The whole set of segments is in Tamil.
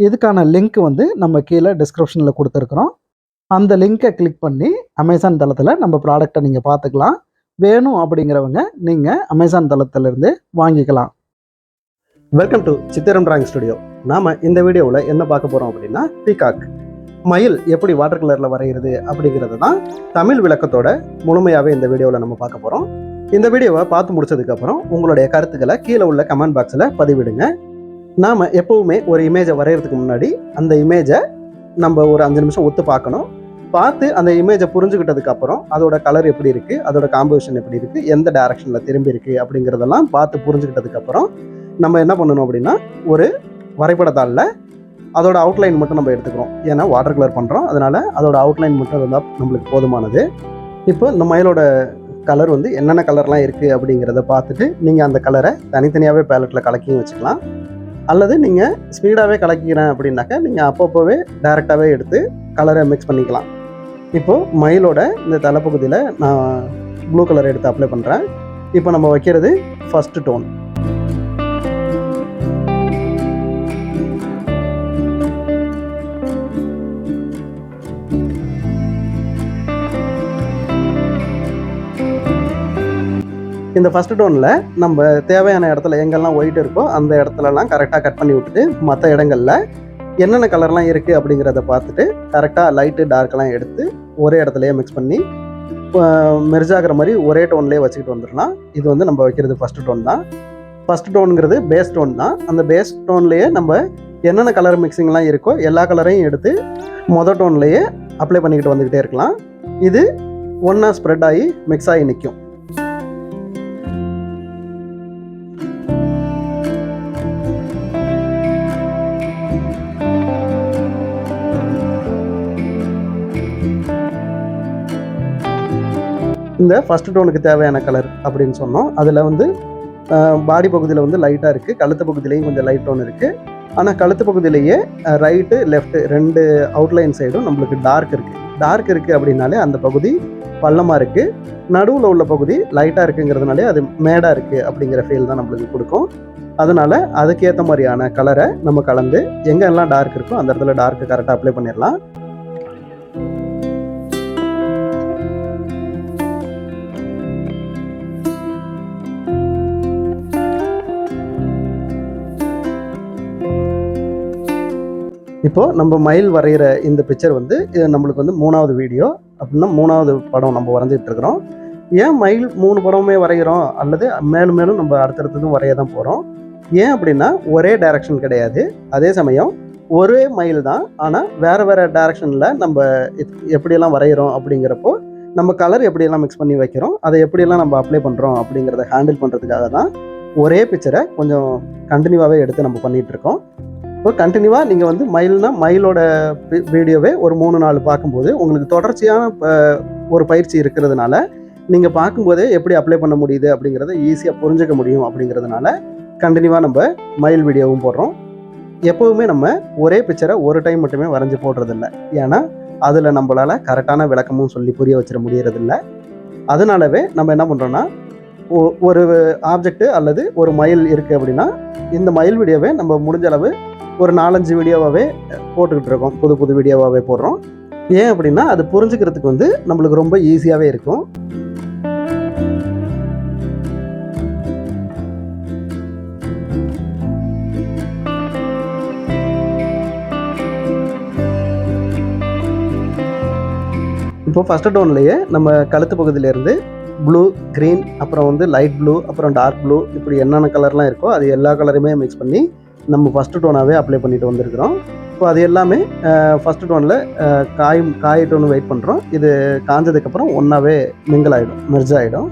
இதுக்கான லிங்க் வந்து நம்ம கீழே டிஸ்கிரிப்ஷனில் கொடுத்துருக்குறோம். அந்த லிங்க்கை கிளிக் பண்ணி அமேசான் தளத்தில் நம்ம ப்ராடக்டை நீங்கள் பார்த்துக்கலாம். வேணும் அப்படிங்கிறவங்க நீங்கள் அமேசான் தளத்திலிருந்து வாங்கிக்கலாம். Welcome to Chithiram drawing studio நாம் இந்த வீடியோவில் என்ன பார்க்க போகிறோம் அப்படின்னா பீகாக் மயில் எப்படி வாட்டர் கலரில் வரைகிறது அப்படிங்கிறது தான் தமிழ் விளக்கத்தோட முழுமையாகவே இந்த வீடியோவில் நம்ம பார்க்க போகிறோம் இந்த வீடியோவை பார்த்து முடிச்சதுக்கப்புறம் உங்களுடைய கருத்துக்களை கீழே உள்ள கமெண்ட் பாக்ஸில் பதிவிடுங்க. நாம் எப்போவுமே ஒரு இமேஜை வரைகிறதுக்கு முன்னாடி அந்த இமேஜை நம்ம ஒரு அஞ்சு நிமிஷம் ஒத்து பார்க்கணும். பார்த்து அந்த இமேஜை புரிஞ்சுக்கிட்டதுக்கப்புறம் அதோட கலர் எப்படி இருக்குது அதோட காம்போசிஷன் எப்படி இருக்குது எந்த டேரக்ஷனில் திரும்பி இருக்குது அப்படிங்கிறதெல்லாம் பார்த்து புரிஞ்சுக்கிட்டதுக்கப்புறம் நம்ம என்ன பண்ணணும் அப்படின்னா ஒரு வரைபடத்தாளில் அதோட அவுட்லைன் மட்டும் நம்ம எடுத்துக்கிறோம். ஏன்னா வாட்டர் கலர் பண்ணுறோம் அதனால் அதோட அவுட்லைன் மட்டும் இருந்தால் நம்மளுக்கு போதுமானது. இப்போ இந்த மயிலோட கலர் வந்து என்னென்ன கலர்லாம் இருக்குது அப்படிங்கிறத பார்த்துட்டு நீங்கள் அந்த கலரை தனித்தனியாகவே பேலட்டில் கலக்கியும் வச்சுக்கலாம். அல்லது நீங்கள் ஸ்பீடாகவே கலக்கிறேன் அப்படின்னாக்கா நீங்கள் அப்பப்போவே டைரெக்டாகவே எடுத்து கலரை மிக்ஸ் பண்ணிக்கலாம். இப்போது மயிலோட இந்த தலைப்பகுதியில் நான் ப்ளூ கலர் எடுத்து அப்ளை பண்ணுறேன் இப்போ நம்ம வைக்கிறது ஃபஸ்ட்டு டோன் இந்த ஃபஸ்ட்டு டோனில் நம்ம தேவையான இடத்துல எங்கெல்லாம் ஒயிட் இருக்கோ அந்த இடத்துலலாம் கரெக்டாக கட் பண்ணி விட்டுட்டு மற்ற இடங்களில் என்னென்ன கலர்லாம் இருக்குது அப்படிங்கிறத பார்த்துட்டு கரெக்டாக லைட்டு டார்க்கெல்லாம் எடுத்து ஒரே இடத்துலையே மிக்ஸ் பண்ணி மெர்ஜாகிற மாதிரி ஒரே டோன்லேயே வச்சுக்கிட்டு வந்துடலாம். இது வந்து நம்ம வைக்கிறது ஃபஸ்ட்டு டோன் தான். ஃபஸ்ட் டோனுங்கிறது பேஸ் டோன் தான். அந்த பேஸ் டோன்லேயே நம்ம என்னென்ன கலர் மிக்சிங்லாம் இருக்கோ எல்லா கலரையும் எடுத்து மொதல் டோன்லேயே அப்ளை பண்ணிக்கிட்டு வந்துக்கிட்டே இருக்கலாம். இது ஒன்றா ஸ்ப்ரெட் ஆகி மிக்ஸ் ஆகி நிற்கும் இந்த ஃபர்ஸ்ட் டோனுக்கு தேவையான கலர் அப்படின்னு சொன்னோம். அதில் வந்து பாடி பகுதியில் வந்து லைட்டாக இருக்குது கழுத்து பகுதியிலையும் கொஞ்சம் லைட் டோன் இருக்குது ஆனால் கழுத்து பகுதியிலேயே ரைட்டு லெஃப்ட்டு ரெண்டு அவுட்லைன் சைடும் நம்மளுக்கு டார்க் இருக்குது டார்க் இருக்குது அப்படின்னாலே அந்த பகுதி பள்ளமாக இருக்குது நடுவில் உள்ள பகுதி லைட்டாக இருக்குங்கிறதுனாலே அது மேடாக இருக்குது அப்படிங்கிற ஃபீல் தான் நம்மளுக்கு கொடுக்கும். அதனால் அதுக்கேற்ற மாதிரியான கலரை நம்ம கலந்து எங்கெல்லாம் டார்க் இருக்கோ அந்த இடத்துல டார்க்கு கரெக்டாக அப்ளை பண்ணிடலாம் இப்போது நம்ம மயில் வரைகிற இந்த பிக்சர் வந்து இது நம்மளுக்கு வந்து மூணாவது வீடியோ அப்படின்னா மூணாவது படம் நம்ம வரைஞ்சிட்டு இருக்கிறோம். ஏன் மயில் மூணு படமுமே வரைகிறோம்? அல்லது மேலும் மேலும் நம்ம அடுத்தடுத்ததும் வரைய தான் போகிறோம் ஏன் அப்படின்னா ஒரே டைரக்ஷன் கிடையாது. அதே சமயம் ஒரே மயில் தான். ஆனால் வேறு வேறு டைரக்ஷனில் நம்ம எப்படியெல்லாம் வரைகிறோம் அப்படிங்கிறப்போ நம்ம கலர் எப்படியெல்லாம் மிக்ஸ் பண்ணி வைக்கிறோம் அதை எப்படியெல்லாம் நம்ம அப்ளை பண்ணுறோம் அப்படிங்கிறத ஹேண்டில் பண்ணுறதுக்காக தான் ஒரே பிக்சரை கொஞ்சம் கண்டினியூவாகவே எடுத்து நம்ம பண்ணிகிட்டு இருக்கோம். இப்போ கண்டினியூவாக நீங்கள் வந்து மயில்னா மயிலோட வீடியோவே ஒரு மூணு நாள் பார்க்கும்போது உங்களுக்கு தொடர்ச்சியான ப- ஒரு பயிற்சி இருக்கிறதுனால நீங்கள் பார்க்கும்போதே எப்படி அப்ளை பண்ண முடியுது அப்படிங்கிறத ஈஸியாக புரிஞ்சுக்க முடியும் அப்படிங்கிறதுனால கண்டினியூவாக நம்ம மயில் வீடியோவும் போடுறோம். எப்போவுமே நம்ம ஒரே பிக்சரை ஒரு டைம் மட்டுமே வரைஞ்சி போடுறதில்ல. ஏன்னா அதில் நம்மளால் கரெக்டான விளக்கமும் சொல்லி புரிய வச்சிட முடியறதில்ல. அதனாலவே நம்ம என்ன பண்ணுறோன்னா ஒரு ஆப்ஜெக்ட்டு அல்லது ஒரு மயில் இருக்குது அப்படின்னா இந்த மயில் வீடியோவை நம்ம முடிஞ்ச அளவு ஒரு நாலஞ்சு வீடியோவாகவே போட்டுக்கிட்டு இருக்கோம். புது புது வீடியோவாகவே போடுறோம். ஏன் அப்படின்னா அது புரிஞ்சுக்கிறதுக்கு வந்து நம்மளுக்கு ரொம்ப ஈஸியாகவே இருக்கும். இப்போ ஃபஸ்ட்டு டோன்லேயே நம்ம கழுத்து பகுதியிலேருந்து ப்ளூ க்ரீன் அப்புறம் வந்து லைட் ப்ளூ அப்புறம் டார்க் ப்ளூ இப்படி என்னென்ன கலர்லாம் இருக்கோ அது எல்லா கலருமே மிக்ஸ் பண்ணி நம்ம ஃபஸ்ட்டு டோனாகவே அப்ளை பண்ணிட்டு வந்திருக்கிறோம். இப்போ அது எல்லாமே ஃபஸ்ட்டு டோனில் காயும் காயிட்டோன்னு வெயிட் பண்ணுறோம் இது காஞ்சதுக்கப்புறம் ஒன்றாவே மிங்கிள் ஆகிடும் மெர்ஜ் ஆகிடும்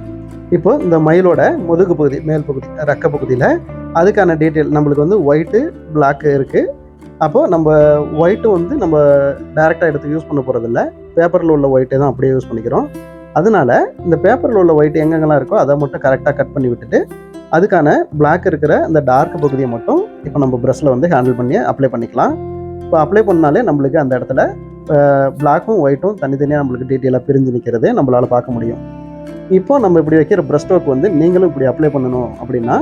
இப்போ இந்த மயிலோட முதுகு பகுதி மேல் பகுதி ரெக்க பகுதியில் அதுக்கான டீட்டெயில் நம்மளுக்கு வந்து ஒயிட்டு பிளாக்கு இருக்குது அப்போது நம்ம ஒயிட்டும் வந்து நம்ம டேரெக்டாக எடுத்து யூஸ் பண்ண போகிறதில்ல பேப்பரில் உள்ள ஒயிட்டை தான் அப்படியே யூஸ் பண்ணிக்கிறோம். அதனால இந்த பேப்பரில் உள்ள ஒயிட் எங்கெங்கெல்லாம் இருக்கோ அதை மட்டும் கரெக்டாக கட் பண்ணி விட்டுட்டு அதுக்கான பிளாக் இருக்கிற அந்த டார்க் பகுதியை மட்டும் இப்போ நம்ம ப்ரஷ்ஷில் வந்து ஹேண்டில் பண்ணி அப்ளை பண்ணிக்கலாம். இப்போ அப்ளை பண்ணாலே நம்மளுக்கு அந்த இடத்துல பிளாக்கும் ஒயிட்டும் தனித்தனியாக நம்மளுக்கு டீட்டெயிலாக பிரிஞ்சு நிற்கிறது நம்மளால் பார்க்க முடியும். இப்போ நம்ம இப்படி வைக்கிற ப்ரஷ் ஸ்ட்ரோக் வந்து நீங்களும் இப்படி அப்ளை பண்ணணும் அப்படின்னா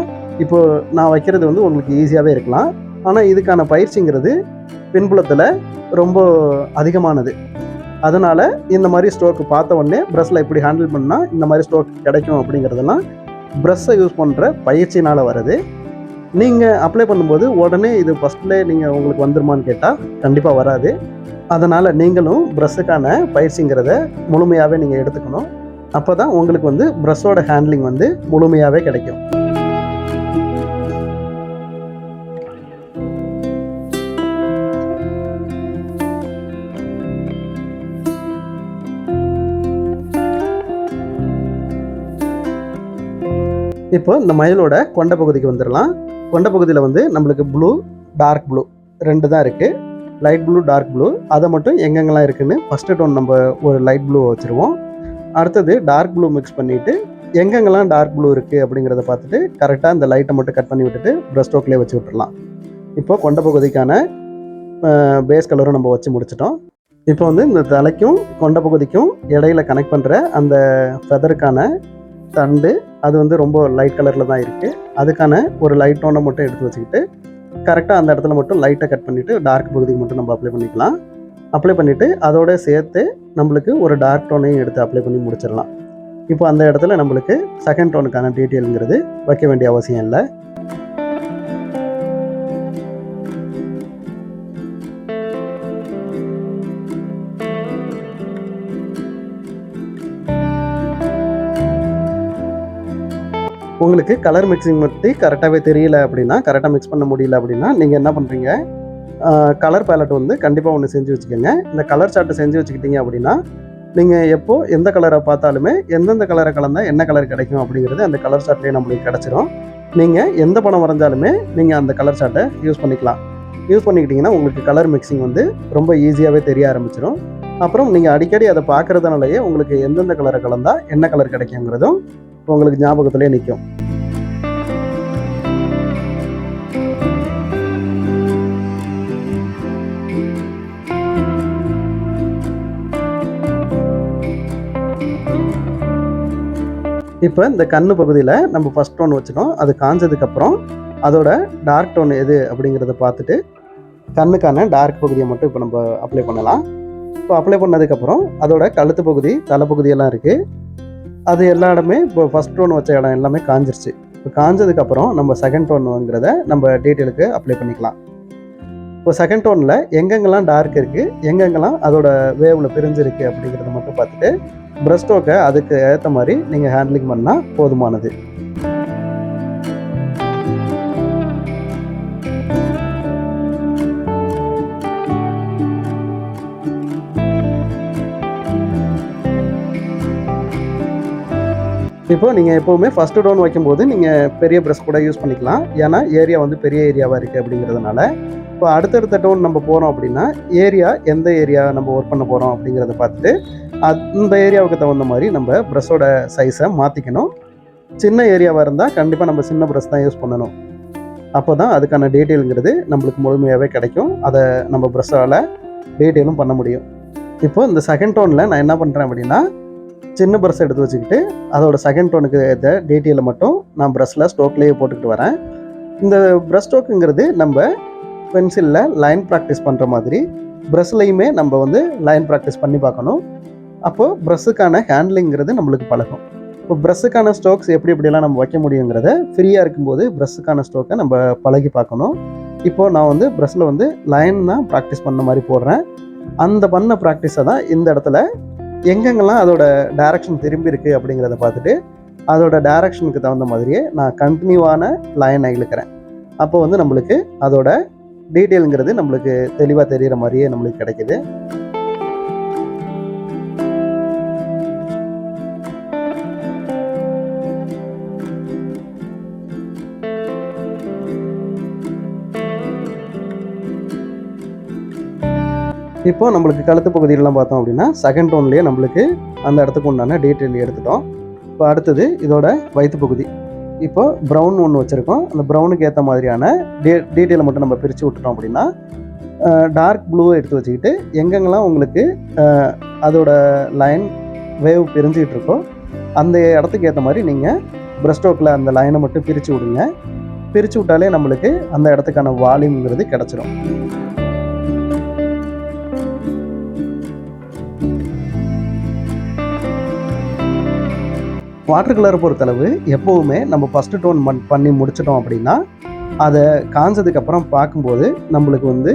இப்போ நான் வைக்கிறது வந்து உங்களுக்கு ஈஸியாகவே இருக்கலாம். ஆனால் இதுக்கான பயிற்சிங்கிறது பின்புலத்தில் ரொம்ப அதிகமானது. அதனால் இந்த மாதிரி ஸ்ட்ரோக்கு பார்த்த உடனே ப்ரெஷ்ஷில் இப்படி ஹேண்டில் பண்ணால் இந்த மாதிரி ஸ்ட்ரோக் கிடைக்கும் அப்படிங்கிறதெல்லாம் ப்ரெஷ்ஷை யூஸ் பண்ணுற பயிற்சினால் வருது. நீங்கள் அப்ளை பண்ணும்போது உடனே இது ஃபஸ்ட்டில் நீங்கள் உங்களுக்கு வந்துருமான்னு கேட்டால் கண்டிப்பாக வராது. அதனால் நீங்களும் ப்ரெஷ்ஷுக்கான பயிற்சிங்கிறத முழுமையாகவே நீங்கள் எடுத்துக்கணும். அப்போ தான் உங்களுக்கு வந்து ப்ரெஷ்ஷோட ஹேண்ட்லிங் வந்து முழுமையாகவே கிடைக்கும். இப்போ இந்த மயிலோட கொண்ட பகுதிக்கு வந்துடலாம். கொண்ட பகுதியில் வந்து நம்மளுக்கு ப்ளூ டார்க் ப்ளூ ரெண்டு தான் இருக்குது லைட் ப்ளூ டார்க் ப்ளூ அதை மட்டும் எங்கெங்கெல்லாம் இருக்குதுன்னு ஃபஸ்ட்டு டோன் நம்ம ஒரு லைட் ப்ளூ வச்சுருவோம். அடுத்தது டார்க் ப்ளூ மிக்ஸ் பண்ணிவிட்டு எங்கெங்கெல்லாம் டார்க் ப்ளூ இருக்குது அப்படிங்கிறத பார்த்துட்டு கரெக்டாக இந்த லைட்டை மட்டும் கட் பண்ணி விட்டுட்டு ப்ரஷ் ஸ்ட்ரோக்லேயே வச்சு விட்டுடலாம் இப்போ கொண்ட பகுதிக்கான பேஸ் கலரும் நம்ம வச்சு முடிச்சிட்டோம். இப்போ வந்து இந்த தலைக்கும் கொண்ட பகுதிக்கும் இடையில கனெக்ட் பண்ணுற அந்த ஃபெதருக்கான தண்டு அது வந்து ரொம்ப லைட் கலரில் தான் இருக்குது அதுக்கான ஒரு லைட் டோனை மட்டும் எடுத்து வச்சுக்கிட்டு கரெக்டாக அந்த இடத்துல மட்டும் லைட்டை கட் பண்ணிவிட்டு டார்க் பகுதிக்கு மட்டும் நம்ம அப்ளை பண்ணிக்கலாம். அப்ளை பண்ணிவிட்டு அதோட சேர்த்து நம்மளுக்கு ஒரு டார்க் டோனையும் எடுத்து அப்ளை பண்ணி முடிச்சிடலாம். இப்போ அந்த இடத்துல நம்மளுக்கு செகண்ட் டோனுக்கான டீட்டெயிலுங்கிறது வைக்க வேண்டிய அவசியம் இல்லை. உங்களுக்கு கலர் மிக்சிங் பற்றி கரெக்டாகவே தெரியல அப்படின்னா கரெக்டாக மிக்ஸ் பண்ண முடியல அப்படின்னா நீங்கள் என்ன பண்ணுறீங்க கலர் பேலட் வந்து கண்டிப்பாக ஒன்று செஞ்சு வச்சுக்கோங்க. இந்த கலர் சார்ட்டை செஞ்சு வச்சுக்கிட்டீங்க அப்படின்னா நீங்கள் எப்போது எந்த கலரை பார்த்தாலுமே எந்தெந்த கலரை கலந்தால் என்ன கலர் கிடைக்கும் அப்படிங்கிறது அந்த கலர் சார்ட்லேயே நம்மளுக்கு கிடச்சிரும். நீங்கள் எந்த படம் வரைஞ்சாலுமே நீங்கள் அந்த கலர் சார்ட்டை யூஸ் பண்ணிக்கலாம். யூஸ் பண்ணிக்கிட்டிங்கன்னா உங்களுக்கு கலர் மிக்சிங் வந்து ரொம்ப ஈஸியாகவே தெரிய ஆரம்பிச்சிடும் அப்புறம் நீங்கள் அடிக்கடி அதை பார்க்குறதுனாலயே உங்களுக்கு எந்தெந்த கலரை கலந்தால் என்ன கலர் கிடைக்குங்கிறதும் உங்களுக்கு ஞாபகத்திலே நிற்கும் இப்போ இந்த கண்ணு பகுதியில் நம்ம ஃபஸ்ட் டோன் வச்சுட்டோம் அது காஞ்சதுக்கப்புறம் அதோட டார்க் டோன் எது அப்படிங்கிறத பார்த்துட்டு கண்ணுக்கான டார்க் பகுதியை மட்டும் இப்போ நம்ம அப்ளை பண்ணலாம். இப்போ அப்ளை பண்ணதுக்கப்புறம் அதோட கழுத்து பகுதி தலைப்பகுதியெல்லாம் இருக்குது அது எல்லா இடமே இப்போ ஃபஸ்ட் டோன் வச்ச இடம் எல்லாமே காஞ்சிருச்சு. இப்போ காஞ்சதுக்கப்புறம் நம்ம செகண்ட் டோனுங்கிறத நம்ம டீட்டெயிலுக்கு அப்ளை பண்ணிக்கலாம். இப்போ செகண்ட் டோனில் எங்கெங்கெல்லாம் டார்க் இருக்குது எங்கெங்கெல்லாம் அதோட வேவில் பிரிஞ்சிருக்கு அப்படிங்கிறத மட்டும் பார்த்துட்டு ப்ரெஸ்டோக்கை அதுக்கு ஏற்ற மாதிரி நீங்கள் ஹேண்ட்லிங் பண்ணால் போதுமானது. இப்போ நீங்கள் எப்போவுமே ஃபஸ்ட்டு டோன் வைக்கும்போது நீங்கள் பெரிய ப்ரெஷ் கூட யூஸ் பண்ணிக்கலாம். ஏன்னா ஏரியா வந்து பெரிய ஏரியாவாக இருக்குது அப்படிங்கிறதுனால. இப்போ அடுத்தடுத்த டோன் நம்ம போகிறோம் அப்படின்னா ஏரியா எந்த ஏரியா நம்ம ஒர்க் பண்ண போகிறோம் அப்படிங்கிறத பார்த்துட்டு அந்த ஏரியாவுக்கு தகுந்த மாதிரி நம்ம ப்ரெஷ்ஷோட சைஸை மாற்றிக்கணும் சின்ன ஏரியாவாக இருந்தால் கண்டிப்பாக நம்ம சின்ன ப்ரெஷ் தான் யூஸ் பண்ணணும். அப்போ தான் அதுக்கான டீட்டெயிலுங்கிறது நம்மளுக்கு முழுமையாகவே கிடைக்கும். அதை நம்ம ப்ரெஷ்ஷால் டீட்டெயிலும் பண்ண முடியும். இப்போ இந்த செகண்ட் டோனில் நான் என்ன பண்ணுறேன் அப்படின்னா சின்ன ப்ரஷ் எடுத்து வச்சுக்கிட்டு அதோட செகண்ட் டோனுக்கு ஏற்ற டீட்டெயிலை மட்டும் நான் ப்ரஷ்ஷில் ஸ்டோக்லேயே போட்டுக்கிட்டு வரேன். இந்த ப்ரஷ் ஸ்ட்ரோக்குங்கிறது நம்ம பென்சிலில் லைன் ப்ராக்டிஸ் பண்ணுற மாதிரி ப்ரஷ்லையுமே நம்ம வந்து லைன் ப்ராக்டிஸ் பண்ணி பார்க்கணும். அப்போது ப்ரஷ்ஷுக்கான ஹேண்ட்லிங்கிறது நம்மளுக்கு பழகும். இப்போ ப்ரஷ்ஷுக்கான ஸ்ட்ரோக்ஸ் எப்படி எப்படியெல்லாம் நம்ம வைக்க முடியுங்கிறத ஃப்ரீயாக இருக்கும்போது ப்ரஷ்ஷுக்கான ஸ்ட்ரோக்கை நம்ம பழகி பார்க்கணும். இப்போது நான் வந்து ப்ரஷ்ஷில் வந்து லைன் தான் ப்ராக்டிஸ் பண்ண மாதிரி போடுறேன். அந்த பண்ண ப்ராக்டிஸை தான் இந்த இடத்துல எங்கெங்கெல்லாம் அதோட டைரக்ஷன் திரும்பி இருக்குது அப்படிங்கிறத பார்த்துட்டு அதோட டைரக்ஷனுக்கு தகுந்த மாதிரியே நான் கண்டினியூவான லைனை இழுக்கிறேன். அப்போ வந்து நம்மளுக்கு அதோட டீட்டெயிலுங்கிறது நம்மளுக்கு தெளிவாக தெரிகிற மாதிரியே நம்மளுக்கு கிடைக்கிது. இப்போ நம்மளுக்கு கழுத்து பகுதியிலலாம் பார்த்தோம் அப்படின்னா செகண்ட் டோன்லேயே நம்மளுக்கு அந்த இடத்துக்கு உண்டான டீட்டெயில் எடுத்துட்டோம். இப்போ அடுத்தது இதோட வயிற்று பகுதி. இப்போ ப்ரௌன் ஒன்று வச்சுருக்கோம். அந்த ப்ரௌனுக்கு ஏற்ற மாதிரியான டே டீட்டெயிலை மட்டும் நம்ம பிரித்து விட்டுட்டோம் அப்படின்னா டார்க் ப்ளூவை எடுத்து வச்சுக்கிட்டு எங்கெங்கெல்லாம் உங்களுக்கு அதோட லைன் வேவ் பிரிஞ்சுக்கிட்டு இருக்கோ அந்த இடத்துக்கு ஏற்ற மாதிரி நீங்கள் பிரஸ்டோக்கில் அந்த லைனை மட்டும் பிரித்து விடுங்க. பிரித்து விட்டாலே நம்மளுக்கு அந்த இடத்துக்கான வால்யூம்ங்கிறது கிடச்சிரும். வாட்டர் கலரை பொறுத்தளவு எப்போவுமே நம்ம ஃபஸ்ட்டு டோன் மண் பண்ணி முடிச்சிட்டோம் அப்படின்னா அதை காஞ்சதுக்கப்புறம் பார்க்கும்போது நம்மளுக்கு வந்து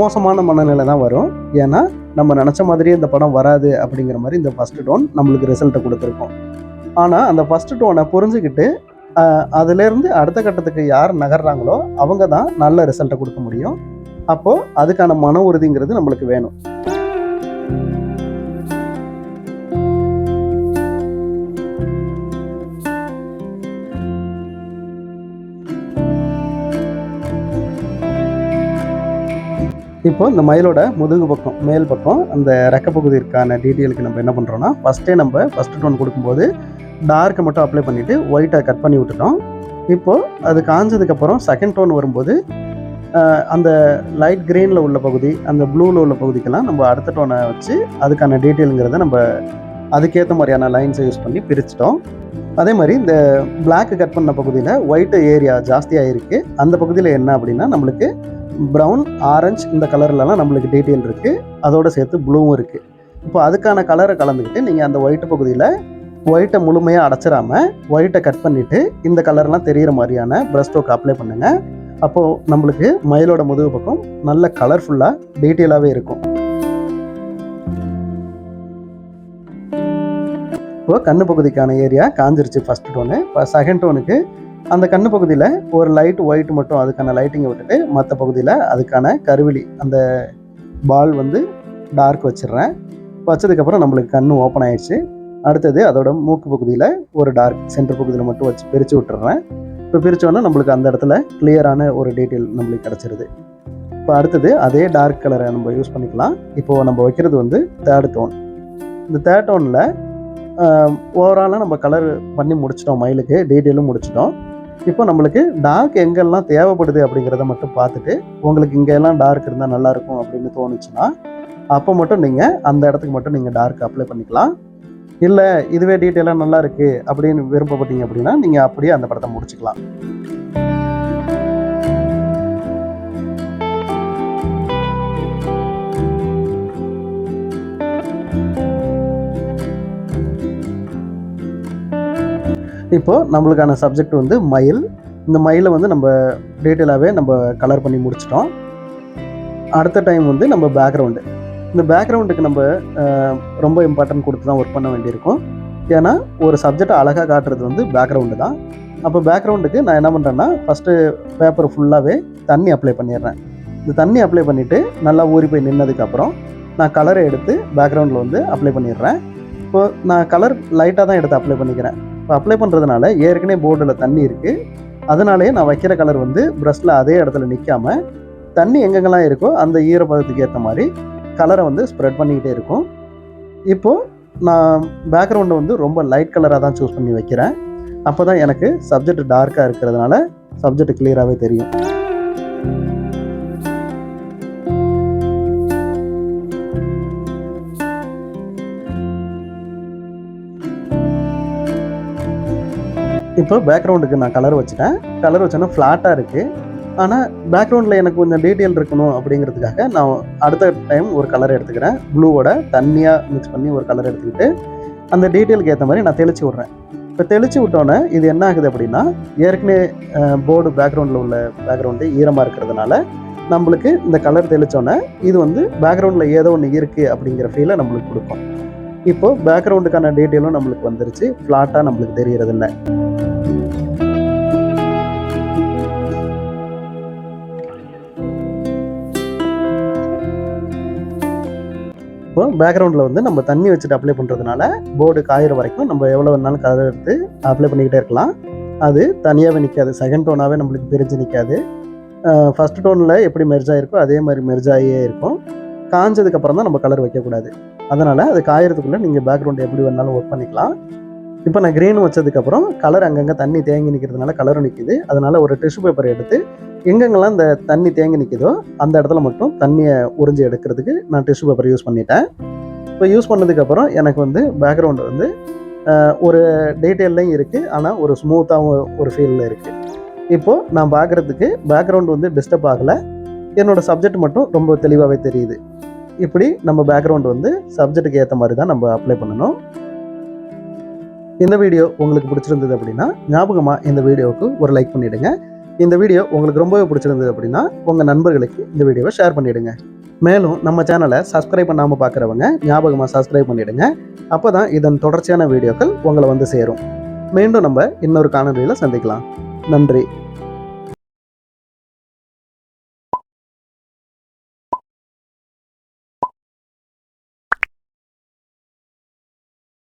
மோசமான மனநிலை தான் வரும். ஏன்னா நம்ம நினச்ச மாதிரியே இந்த படம் வராது அப்படிங்கிற மாதிரி இந்த ஃபஸ்ட்டு டோன் நம்மளுக்கு ரிசல்ட்டை கொடுத்துருக்கோம். ஆனால் அந்த ஃபஸ்ட்டு டோனை புரிஞ்சுக்கிட்டு அதுலேருந்து அடுத்த கட்டத்துக்கு யார் நகர்றாங்களோ அவங்க தான் நல்ல ரிசல்ட்டை கொடுக்க முடியும். அப்போது அதுக்கான மன உறுதிங்கிறது நம்மளுக்கு வேணும். இப்போ இந்த மயிலோட முதுகு பக்கம் மேல் பக்கம் அந்த ரெக்க பகுதிக்கான டீட்டெயிலுக்கு நம்ம என்ன பண்ணுறோம்னா ஃபஸ்ட்டே நம்ம ஃபஸ்ட்டு டோன் கொடுக்கும்போது டார்க்கை மட்டும் அப்ளை பண்ணிவிட்டு ஒயிட்டை கட் பண்ணி விட்டுட்டோம். இப்போது அது காஞ்சதுக்கப்புறம் செகண்ட் டோன் வரும்போது அந்த லைட் க்ரீனில் உள்ள பகுதி அந்த ப்ளூவில் உள்ள பகுதிக்கெல்லாம் நம்ம அடுத்த டோனை வச்சு அதுக்கான டீட்டெயிலுங்கிறத நம்ம அதுக்கேற்ற மாதிரியான லைன்ஸை யூஸ் பண்ணி பிரிச்சிட்டோம். அதே மாதிரி இந்த பிளாக் கட் பண்ண பகுதியில் ஒயிட் ஏரியா ஜாஸ்தியாக இருக்குது அந்த பகுதியில் என்ன அப்படின்னா நம்மளுக்கு ப்ரௌன் ஆரஞ்சு இந்த கலர்லலாம் நம்மளுக்கு டீட்டெயில் இருக்குது அதோட சேர்த்து ப்ளூவும் இருக்குது இப்போ அதுக்கான கலரை கலந்துக்கிட்டு நீங்கள் அந்த ஒயிட் பகுதியில் ஒயிட்டை முழுமையாக அடைச்சிடாம ஒயிட்டை கட் பண்ணிவிட்டு இந்த கலர்லாம் தெரிகிற மாதிரியான ப்ரஷ் ஸ்ட்ரோக் அப்ளை பண்ணுங்கள் அப்போது நம்மளுக்கு மயிலோட முதுகு பக்கம் நல்ல கலர்ஃபுல்லாக டீட்டெயிலாகவே இருக்கும். இப்போ கண்ணு பகுதிக்கான ஏரியா காஞ்சிருச்சு ஃபஸ்ட் டோனு இப்போ செகண்ட் டோனுக்கு அந்த கண்ணு பகுதியில் ஒரு லைட் ஒயிட் மட்டும் அதுக்கான லைட்டிங்கை விட்டுட்டு மற்ற பகுதியில் அதுக்கான கருவிழி அந்த பால் வந்து டார்க் வச்சிடுறேன். வச்சதுக்கப்புறம் நம்மளுக்கு கண் ஓப்பன் ஆயிடுச்சு. அடுத்தது அதோட மூக்கு பகுதியில் ஒரு டார்க் சென்டர் பகுதியில் மட்டும் வச்சு பிரித்து விட்டுறேன் இப்போ பிரித்தோன்னா நம்மளுக்கு அந்த இடத்துல கிளியரான ஒரு டீட்டெயில் நம்மளுக்கு கிடச்சிருது. இப்போ அடுத்தது அதே டார்க் கலரை நம்ம யூஸ் பண்ணிக்கலாம். இப்போது நம்ம வைக்கிறது வந்து தேர்ட் டோன் இந்த தேர்ட் டோனில் ஓவராலாக நம்ம கலர் பண்ணி முடிச்சிட்டோம் மயிலுக்கு டீட்டெயிலும் முடிச்சிட்டோம். இப்போ நம்மளுக்கு டார்க் எங்கெல்லாம் தேவைப்படுது அப்படிங்கிறத மட்டும் பார்த்துட்டு உங்களுக்கு இங்கெல்லாம் டார்க் இருந்தால் நல்லாயிருக்கும் அப்படின்னு தோணுச்சுன்னா அப்போ மட்டும் நீங்கள் அந்த இடத்துக்கு மட்டும் நீங்கள் டார்க் அப்ளை பண்ணிக்கலாம். இல்லை இதுவே டீட்டெயிலாக நல்லா இருக்குது அப்படின்னு விருப்பப்பட்டீங்க அப்படின்னா நீங்கள் அப்படியே அந்த படத்தை முடிச்சுக்கலாம். இப்போது நம்மளுக்கான சப்ஜெக்ட் வந்து மயில். இந்த மயிலை வந்து நம்ம டீட்டெயிலாகவே நம்ம கலர் பண்ணி முடிச்சிட்டோம். அடுத்த டைம் வந்து நம்ம பேக்ரவுண்டு இந்த பேக்ரவுண்டுக்கு நம்ம ரொம்ப இம்பார்ட்டன்ட் கொடுத்து தான் ஒர்க் பண்ண வேண்டியிருக்கும். ஏன்னா ஒரு சப்ஜெக்டை அழகாக காட்டுறது வந்து பேக்ரவுண்டு தான். அப்போ பேக்ரவுண்டுக்கு நான் என்ன பண்ணுறேன்னா ஃபஸ்ட்டு பேப்பர் ஃபுல்லாகவே தண்ணி அப்ளை பண்ணிடுறேன். இந்த தண்ணி அப்ளை பண்ணிவிட்டு நல்லா ஊறி போய் நின்னதுக்கப்புறம் நான் கலரை எடுத்து பேக்ரவுண்டில் வந்து அப்ளை பண்ணிடுறேன். இப்போது நான் கலர் லைட்டாக தான் எடுத்து அப்ளை பண்ணிக்கிறேன். இப்போ அப்ளை பண்ணுறதுனால ஏற்கனவே போர்டில் தண்ணி இருக்குது அதனாலேயே நான் வைக்கிற கலர் வந்து ப்ரஷில் அதே இடத்துல நிற்காம தண்ணி எங்கெங்கெல்லாம் இருக்கோ அந்த ஈரப்பதத்துக்கு ஏற்ற மாதிரி கலரை வந்து ஸ்ப்ரெட் பண்ணிக்கிட்டே இருக்கும். இப்போது நான் பேக்ரவுண்டை வந்து ரொம்ப லைட் கலராக தான் சூஸ் பண்ணி வைக்கிறேன். அப்போ தான் எனக்கு சப்ஜெக்ட் டார்க்காக இருக்கிறதுனால சப்ஜெக்ட் கிளியராகவே தெரியும். இப்போ பேக்ரவுண்டுக்கு நான் கலர் வச்சுட்டேன். கலர் வச்சோன்னா ஃப்ளாட்டாக இருக்குது ஆனால் பேக்ரவுண்டில் எனக்கு கொஞ்சம் டீட்டெயில் இருக்கணும் அப்படிங்கிறதுக்காக நான் அடுத்த டைம் ஒரு கலர் எடுத்துக்கிறேன். ப்ளூவோட தண்ணியாக மிக்ஸ் பண்ணி ஒரு கலர் எடுத்துக்கிட்டு அந்த டீட்டெயிலுக்கு ஏற்ற மாதிரி நான் தெளிச்சு விட்றேன். இப்போ தெளிச்சு விட்டோன்னே இது என்ன ஆகுது அப்படின்னா ஏற்கனவே போர்டு பேக்ரவுண்டில் உள்ள பேக்ரவுண்டு ஈரமாக இருக்கிறதுனால நம்மளுக்கு இந்த கலர் தெளித்தோன்னே இது வந்து பேக்ரவுண்டில் ஏதோ ஒன்று இருக்குது அப்படிங்கிற ஃபீலை நம்மளுக்கு கொடுக்கும். இப்போ பேக்ரவுண்டுக்கான டீட்டெயிலும் நம்மளுக்கு வந்துருச்சு. ஃப்ளாட்டாக நம்மளுக்கு தெரியறதில்ல. இப்போ பேக்ரவுண்டில் வந்து நம்ம தண்ணி வச்சுட்டு அப்ளை பண்ணுறதுனால போர்டு காயிற வரைக்கும் நம்ம எவ்வளோ வேணாலும் கலர் எடுத்து அப்ளை பண்ணிக்கிட்டே இருக்கலாம். அது தனியாகவே நிற்காது செகண்ட் டோனாகவே நம்மளுக்கு பிரிஞ்சு நிற்காது ஃபஸ்ட் டோனில் எப்படி மெர்ஜ் ஆகிருக்கோ அதே மாதிரி மெர்ஜ் ஆகியே இருக்கும். காஞ்சதுக்கப்புறம் தான் நம்ம கலர் வைக்கக்கூடாது. அதனால் அது காயறதுக்குள்ளே நீங்கள் பேக்ரவுண்ட் எப்படி வேணாலும் ஒர்க் பண்ணிக்கலாம். இப்போ நான் க்ரீன் வச்சதுக்கப்புறம் கலர் அங்கங்கே தண்ணி தேங்கி நிற்கிறதுனால கலரும் நிற்கிது அதனால் ஒரு டிஷ்யூ பேப்பர் எடுத்து எங்கெங்கெல்லாம் இந்த தண்ணி தேங்கி நிற்கிதோ அந்த இடத்துல மட்டும் தண்ணியை உறிஞ்சி எடுக்கிறதுக்கு நான் டிஷ்யூ பேப்பர் யூஸ் பண்ணிட்டேன். இப்போ யூஸ் பண்ணதுக்கப்புறம் எனக்கு வந்து பேக்ரவுண்டு வந்து ஒரு டீட்டெயிலையும் இருக்குது ஆனால் ஒரு ஸ்மூத்தாகவும் ஒரு ஃபீலில் இருக்குது இப்போது நான் பார்க்குறதுக்கு பேக்ரவுண்ட் வந்து டிஸ்டர்ப் ஆகலை. என்னோடய சப்ஜெக்ட் மட்டும் ரொம்ப தெளிவாகவே தெரியுது. இப்படி நம்ம பேக்ரவுண்ட் வந்து சப்ஜெக்ட்டுக்கு ஏற்ற மாதிரி தான் நம்ம அப்ளை பண்ணணும். இந்த வீடியோ உங்களுக்கு பிடிச்சிருந்தது அப்படின்னா ஞாபகமாக இந்த வீடியோவுக்கு ஒரு லைக் பண்ணிவிடுங்க இந்த வீடியோ உங்களுக்கு ரொம்பவே பிடிச்சிருந்தது அப்படின்னா உங்கள் நண்பர்களுக்கு இந்த வீடியோவை ஷேர் பண்ணிவிடுங்க மேலும் நம்ம சேனலை சப்ஸ்கிரைப் பண்ணாமல் பார்க்குறவங்க ஞாபகமாக சப்ஸ்கிரைப் பண்ணிவிடுங்க அப்போ தான் இதன் தொடர்ச்சியான வீடியோக்கள் உங்களை வந்து சேரும். மீண்டும் நம்ம இன்னொரு காணொலியில் சந்திக்கலாம். நன்றி.